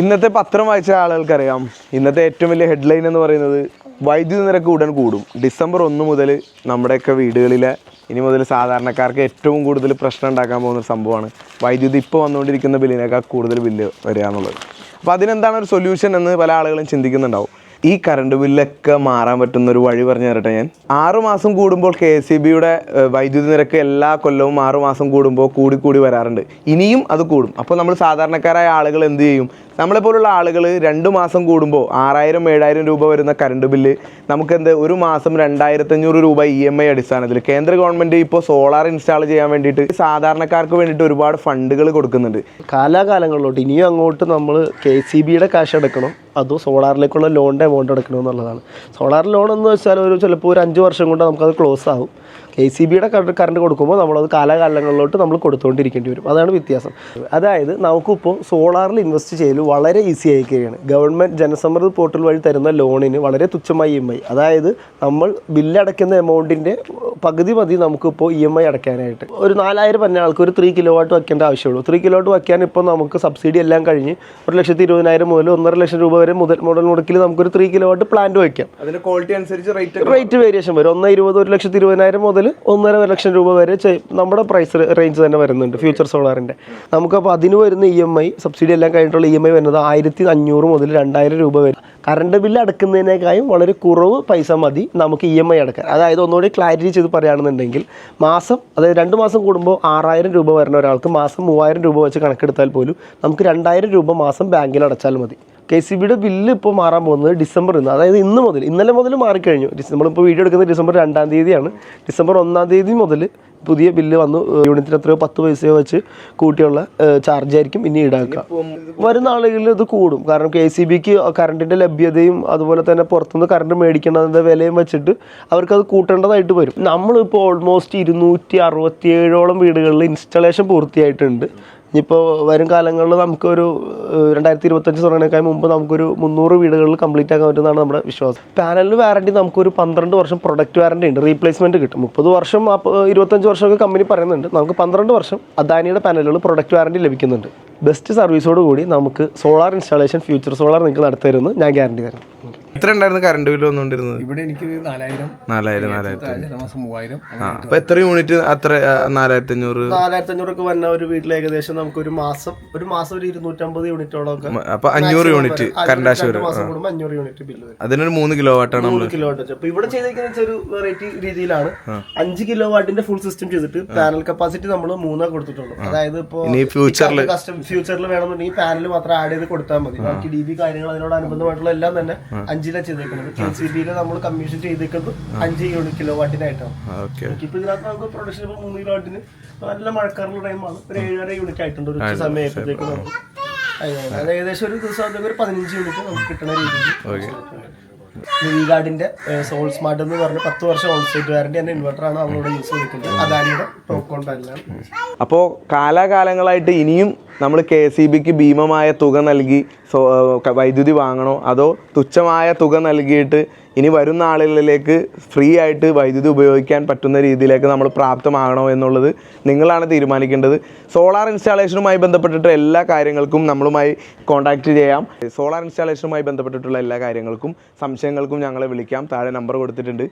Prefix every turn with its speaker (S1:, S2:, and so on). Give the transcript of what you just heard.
S1: ഇന്നത്തെ പത്രം വായിച്ച ആളുകൾക്കറിയാം. ഇന്നത്തെ ഏറ്റവും വലിയ ഹെഡ്ലൈൻ എന്ന് പറയുന്നത് വൈദ്യുതി നിരക്ക് ഉടൻ കൂടും. ഡിസംബർ ഒന്ന് മുതൽ നമ്മുടെയൊക്കെ വീടുകളിലെ ഇനി മുതൽ സാധാരണക്കാർക്ക് ഏറ്റവും കൂടുതൽ പ്രശ്നം ഉണ്ടാക്കാൻ പോകുന്ന സംഭവമാണ് വൈദ്യുതി ഇപ്പോൾ വന്നുകൊണ്ടിരിക്കുന്ന ബില്ലിനേക്കാൾ കൂടുതൽ ബില്ല് വരിക എന്നുള്ളത്. അപ്പോൾ അതിനെന്താണ് ഒരു സൊല്യൂഷൻ എന്ന് പല ആളുകളും ചിന്തിക്കുന്നുണ്ടാവും. ഈ കറണ്ട് ബില്ലൊക്കെ മാറാൻ പറ്റുന്ന ഒരു വഴി പറഞ്ഞു തരട്ടെ ഞാൻ? ആറുമാസം കൂടുമ്പോൾ കെ എസ് സി ബിയുടെ വൈദ്യുതി നിരക്ക് എല്ലാ കൊല്ലവും ആറുമാസം കൂടുമ്പോൾ കൂടി കൂടി വരാറുണ്ട്. ഇനിയും അത് കൂടും. അപ്പോൾ നമ്മൾ സാധാരണക്കാരായ ആളുകൾ എന്ത് ചെയ്യും? നമ്മളെ പോലുള്ള ആളുകൾ രണ്ട് മാസം കൂടുമ്പോൾ ആറായിരം ഏഴായിരം രൂപ വരുന്ന കറണ്ട് ബില്ല് നമുക്ക് എന്ത് ഒരു മാസം രണ്ടായിരത്തഞ്ഞൂറ് രൂപ ഇ എം ഐ അടിസ്ഥാനത്തിൽ കേന്ദ്ര ഗവൺമെന്റ് ഇപ്പോൾ സോളാർ ഇൻസ്റ്റാൾ ചെയ്യാൻ വേണ്ടിയിട്ട് സാധാരണക്കാർക്ക് വേണ്ടിയിട്ട് ഒരുപാട് ഫണ്ടുകൾ കൊടുക്കുന്നുണ്ട്.
S2: കാലാകാലങ്ങളിലോട്ട് ഇനിയും അങ്ങോട്ട് നമ്മൾ കെ സി ബിയുടെ കാശ് എടുക്കണം. അതോ സോളാറിലേക്കുള്ള ലോണിന്റെ എമൗണ്ട് എടുക്കണമെന്നുള്ളതാണ്. സോളാർ ലോൺ എന്ന് വെച്ചാൽ ഒരു ചിലപ്പോൾ ഒരു അഞ്ച് വർഷം കൊണ്ട് നമുക്കത് ക്ലോസ് ആവും. കെ സി ബിയുടെ കറണ്ട് കൊടുക്കുമ്പോൾ നമ്മളത് കാലാകാലങ്ങളിലോട്ട് നമ്മൾ കൊടുത്തുകൊണ്ടിരിക്കേണ്ടി വരും. അതാണ് വ്യത്യാസം. അതായത് നമുക്കിപ്പോൾ സോളാറിൽ ഇൻവെസ്റ്റ് ചെയ്യൽ വളരെ ഈസി ആയിരിക്കുകയാണ് ഗവൺമെന്റ് ജനസമ്മർദ്ദ പോർട്ടൽ വഴി തരുന്ന ലോണിന് വളരെ തുച്ഛമായി ഇ എം ഐ അതായത് നമ്മൾ ബില്ലടയ്ക്കുന്ന എമൗണ്ടിന്റെ പകുതി മതി നമുക്കിപ്പോൾ ഇ എം ഐ അടയ്ക്കാനായിട്ട്. ഒരു നാലായിരം പറഞ്ഞ ആൾക്ക് ഒരു ത്രീ കിലോ വാട്ട് വയ്ക്കേണ്ട ആവശ്യമുള്ളൂ. ത്രീ കിലോ വാട്ട് വയ്ക്കാൻ ഇപ്പോൾ നമുക്ക് സബ്സിഡി എല്ലാം കഴിഞ്ഞ് ഒരു ലക്ഷത്തി ഇരുപതിനായിരം മുതൽ ഒന്നര ലക്ഷം രൂപ വരെ മുതൽ മുതൽ മുടക്കിൽ നമുക്കൊരു ത്രീ കിലോ വാട്ട് പ്ലാന്റ് വയ്ക്കാം.
S1: അതിന്റെ ക്വാളിറ്റി അനുസരിച്ച് റേറ്റ്
S2: റേറ്റ് വേരിയേഷൻ വരും. ഒന്ന് ഇരുപത് ഒരു ലക്ഷത്തി ഇരുപതിനായിരം മുതൽ ഒന്നര ലക്ഷം രൂപ വരെ നമ്മുടെ പ്രൈസ് റേഞ്ച് തന്നെ വരുന്നുണ്ട് ഫ്യൂച്ചർ സോളാറിന്റെ നമുക്കപ്പോൾ അതിന് വരുന്ന ഇ എം ഐ സബ്സിഡി എല്ലാം കഴിഞ്ഞിട്ടുള്ള ഇ എം ഐ വരുന്നത് ആയിരത്തി അഞ്ഞൂറ് മുതൽ രണ്ടായിരം രൂപ വരെ. കറണ്ട് ബില്ല് അടക്കുന്നതിനേക്കാളും വളരെ കുറവ് പൈസ മതി നമുക്ക് ഇ എം ഐ അടക്കാൻ. അതായത് ഒന്നുകൂടി ക്ലാരിറ്റി ചെയ്ത് പറയുകയാണെന്നുണ്ടെങ്കിൽ മാസം അതായത് രണ്ട് മാസം കൂടുമ്പോൾ ആറായിരം രൂപ വരുന്ന ഒരാൾക്ക് മാസം മൂവായിരം രൂപ വെച്ച് കണക്കെടുത്താൽ പോലും നമുക്ക് രണ്ടായിരം രൂപ മാസം ബാങ്കിൽ അടച്ചാൽ മതി. കെ സി ബിയുടെ ബില്ല് ഇപ്പോൾ മാറാൻ പോകുന്നത് ഡിസംബർ ഇന്ന്. അതായത് ഇന്ന് മുതൽ ഇന്നലെ മുതൽ മാറിക്കഴിഞ്ഞു. ഡിസംബർ ഇപ്പോൾ വീഡിയോ എടുക്കുന്നത് ഡിസംബർ രണ്ടാം തീയതിയാണ്. ഡിസംബർ ഒന്നാം തീയതി മുതൽ പുതിയ ബില്ല് വന്നു. യൂണിറ്റിന് എത്രയോ പത്ത് പൈസയോ വെച്ച് കൂട്ടിയുള്ള ചാർജ് ആയിരിക്കും ഇനി ഈടാക്കുക. വരുന്ന ആളുകളിൽ ഇത് കൂടും. കാരണം കെ സി ബിക്ക് കറണ്ടിന്റെ ലഭ്യതയും അതുപോലെ തന്നെ പുറത്തുനിന്ന് കറണ്ട് മേടിക്കേണ്ടതിന്റെ വിലയും വെച്ചിട്ട് അവർക്കത് കൂട്ടേണ്ടതായിട്ട് വരും. നമ്മളിപ്പോൾ ഓൾമോസ്റ്റ് ഇരുന്നൂറ്റി അറുപത്തിയേഴോളം വീടുകളിൽ ഇൻസ്റ്റലേഷൻ പൂർത്തിയായിട്ടുണ്ട്. ഇനിയിപ്പോൾ വരും കാലങ്ങളിൽ നമുക്കൊരു രണ്ടായിരത്തി ഇരുപത്തഞ്ച് തുടങ്ങിയതിനേക്കാൾ മുമ്പ് നമുക്കൊരു മുന്നൂറ് വീടുകളിൽ കംപ്ലീറ്റ് ആക്കാൻ പറ്റുന്നതാണ് നമ്മുടെ വിശ്വാസം. പാനലിന് വാറണ്ടി നമുക്കൊരു പന്ത്രണ്ട് വർഷം പ്രൊഡക്റ്റ് വാറണ്ടി ഉണ്ട്. റീപ്ലേസ്മെന്റ് കിട്ടും. മുപ്പത് വർഷം ഇരുപത്തഞ്ച് വർഷമൊക്കെ കമ്പനി പറയുന്നുണ്ട്. നമുക്ക് പന്ത്രണ്ട് വർഷം അദാനിയുടെ പാനലുകൾ പ്രൊഡക്റ്റ് വാറണ്ടി ലഭിക്കുന്നുണ്ട്. ബെസ്റ്റ് സർവീസോട് കൂടി നമുക്ക് സോളാർ ഇൻസ്റ്റാളേഷൻ ഫ്യൂച്ചർ സോളാർ നിങ്ങൾക്ക് നടത്തരുമെന്ന് ഞാൻ ഗ്യാരണ്ടി തരാം.
S1: എത്ര ഉണ്ടായിരുന്നു കറണ്ട് ബില്ല് വന്നുകൊണ്ടിരുന്നത്?
S3: ഇവിടെ എനിക്ക് നാലായിരം.
S1: നാലായിരം നാലായിരത്തി
S3: മാസം മൂവായിരം.
S1: അപ്പൊ എത്ര യൂണിറ്റ് അത്ര നാലായിരത്തി അഞ്ഞൂറ്
S2: നാലായിരത്തി അഞ്ഞൂറൊക്കെ വന്ന ഒരു വീട്ടിൽ ഏകദേശം നമുക്ക് ഒരു മാസം ഒരു മാസം ഒരു ഇരുന്നൂറ്റമ്പത് യൂണിറ്റോളം ഒക്കെ
S1: അപ്പൊ അഞ്ഞൂറ് യൂണിറ്റ് കറണ്ട് ആശ വരും.
S2: മാസം കൂടുമ്പോൾ അഞ്ഞൂറ് യൂണിറ്റ് ബില്ല് വരും.
S1: അതിനൊരു മൂന്ന് കിലോ വാട്ടാണ്
S2: മൂന്ന് കിലോ വാട്ട് അപ്പൊ ഇവിടെ ചെയ്തേക്കുന്ന ഒരു വെറൈറ്റി രീതിയിലാണ്. അഞ്ച് കിലോ വാട്ടിന്റെ ഫുൾ സിസ്റ്റം ചെയ്തിട്ട് പാനൽ കപ്പാസിറ്റി നമ്മൾ മൂന്നാ കൊടുത്തിട്ടുള്ളൂ. അതായത് ഇപ്പോ
S1: ഇനി ഫ്യൂച്ചറിൽ
S2: കസ്റ്റം ഫ്യൂച്ചറിൽ വേണമെന്നുണ്ടെങ്കിൽ പാനൽ മാത്രം ആഡ് ചെയ്ത് കൊടുത്താൽ മതി. ബാക്കി ഡി ബി കാര്യങ്ങൾ അതിനോടനുബന്ധമായിട്ടുള്ള എല്ലാം തന്നെ അഞ്ചിലാണ് ചെയ്തേക്കുന്നത് കെ സി ബിയിൽ നമ്മൾ കമ്മീഷൻ ചെയ്തേക്കുന്നത് അഞ്ച് യൂണിറ്റ് കിലോ വാട്ടിനായിട്ടാണ് ഇപ്പൊ ഇതിനകത്ത് നമുക്ക് പ്രൊഡക്ഷൻ ഇപ്പൊ മൂന്ന് കിലോ വാട്ടിന് നല്ല മഴക്കാറുള്ള ടൈമാണ് ഒരു ഏഴര യൂണിറ്റ് ആയിട്ടുണ്ട് ഒരു സമയം സമയത്തേക്ക് നമുക്ക്. ഏകദേശം ഒരു ദിവസം ഒരു പതിനഞ്ച് യൂണിറ്റ് നമുക്ക് കിട്ടുന്ന രീതിയിൽ. വി ഗാർഡിന്റെ സോൾ സ്മാർട്ട് എന്ന് പറഞ്ഞ പത്ത് വർഷം ഓൾസൈറ്റ് വാറന്റി എന്റെ ഇൻവെർട്ടർ ആണ് നമ്മളിവിടെ യൂസ് ചെയ്തിട്ടുണ്ട് അദാനിയുടെ ടോക്കോൺ പാനലാണ്
S1: അപ്പോൾ കാലാകാലങ്ങളായിട്ട് ഇനിയും നമ്മൾ കെ സി ബിക്ക് ഭീമമായ തുക നൽകി വൈദ്യുതി വാങ്ങണോ? അതോ തുച്ഛമായ തുക നൽകിയിട്ട് ഇനി വരുന്ന ആളുകളിലേക്ക് ഫ്രീ ആയിട്ട് വൈദ്യുതി ഉപയോഗിക്കാൻ പറ്റുന്ന രീതിയിലേക്ക് നമ്മൾ പ്രാപ്തമാകണോ എന്നുള്ളത് നിങ്ങളാണ് തീരുമാനിക്കേണ്ടത്. സോളാർ ഇൻസ്റ്റാളേഷനുമായി ബന്ധപ്പെട്ടിട്ട് എല്ലാ കാര്യങ്ങൾക്കും നമ്മളുമായി കോൺടാക്റ്റ് ചെയ്യാം. സോളാർ ഇൻസ്റ്റാളേഷനുമായി ബന്ധപ്പെട്ടിട്ടുള്ള എല്ലാ കാര്യങ്ങൾക്കും സംശയങ്ങൾക്കും ഞങ്ങളെ വിളിക്കാം. താഴെ നമ്പർ കൊടുത്തിട്ടുണ്ട്.